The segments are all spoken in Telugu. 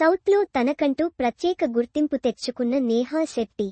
సౌత్లో తనకంటూ ప్రత్యేక గుర్తింపు తెచ్చుకున్న నేహా శెట్టి.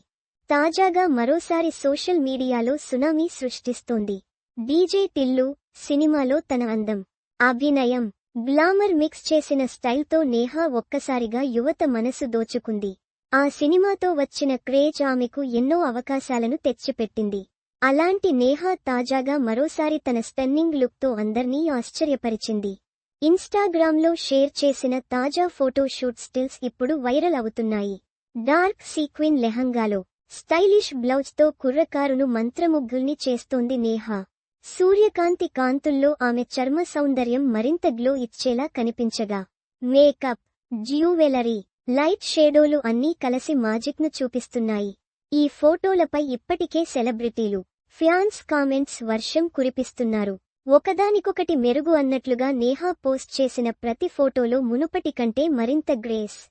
తాజాగా మరోసారి సోషల్ మీడియాలో సునామీ సృష్టిస్తోంది. డీజే టిల్లు సినిమాలో తన అందం అభినయం గ్లామర్ మిక్స్ చేసిన స్టైల్తో నేహా ఒక్కసారిగా యువత మనసు దోచుకుంది. ఆ సినిమాతో వచ్చిన క్రేజ్ ఆమెకు ఎన్నో అవకాశాలను తెచ్చిపెట్టింది. అలాంటి నేహా తాజాగా మరోసారి తన స్టన్నింగ్ లుక్తో అందర్నీ ఆశ్చర్యపరిచింది. ఇన్స్టాగ్రామ్లో షేర్ చేసిన తాజా ఫోటోషూట్ స్టిల్స్ ఇప్పుడు వైరల్ అవుతున్నాయి. డార్క్ సీక్విన్ లెహంగాలో స్టైలిష్ బ్లౌజ్తో కుర్రకారును మంత్రముగ్గుల్ని చేస్తోంది నేహా. సూర్యకాంతి కాంతుల్లో ఆమె చర్మ సౌందర్యం మరింత గ్లో ఇచ్చేలా కనిపించగా. మేకప్ జ్యూవెలరీ లైట్ షేడోలు అన్నీ కలిసి మాజిక్ను చూపిస్తున్నాయి. ఈ ఫోటోలపై ఇప్పటికే సెలబ్రిటీలు ఫ్యాన్స్ కామెంట్స్ వర్షం కురిపిస్తున్నారు. ఒకదానికొకటి మెరుగు అన్నట్లుగా నేహా పోస్ట్ చేసిన ప్రతి ఫోటోలో మునుపటి కంటే మరింత గ్రేస్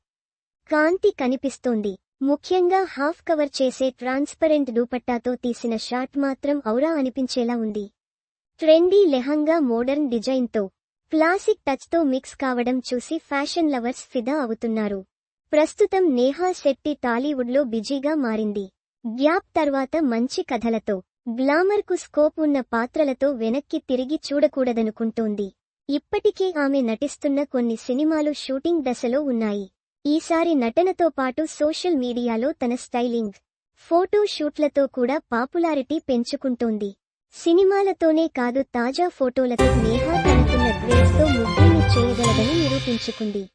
కాంతి కనిపిస్తోంది. ముఖ్యంగా హాఫ్ కవర్ చేసే ట్రాన్స్పరెంట్ దూపట్టాతో తీసిన షాట్ మాత్రం ఔరా అనిపించేలా ఉంది. ట్రెండీ లెహంగా మోడర్న్ డిజైన్తో క్లాసిక్ టచ్తో మిక్స్ కావడం చూసి ఫ్యాషన్ లవర్స్ ఫిదా అవుతున్నారు. ప్రస్తుతం నేహా శెట్టి టాలీవుడ్లో బిజీగా మారింది. గ్యాప్ తర్వాత మంచి కథలతో గ్లామర్కు స్కోప్ ఉన్న పాత్రలతో వెనక్కి తిరిగి చూడకూడదనుకుంటోంది. ఇప్పటికే ఆమె నటిస్తున్న కొన్ని సినిమాలు షూటింగ్ దశలో ఉన్నాయి. ఈసారి నటనతో పాటు సోషల్ మీడియాలో తన స్టైలింగ్ ఫోటో షూట్లతో కూడా పాపులారిటీ పెంచుకుంటోంది. సినిమాలతోనే కాదు తాజా ఫోటోలతో నేహా తనకున్న గ్రేస్తో ముగ్గుల్ని చేయగలదని నిరూపించుకుంది.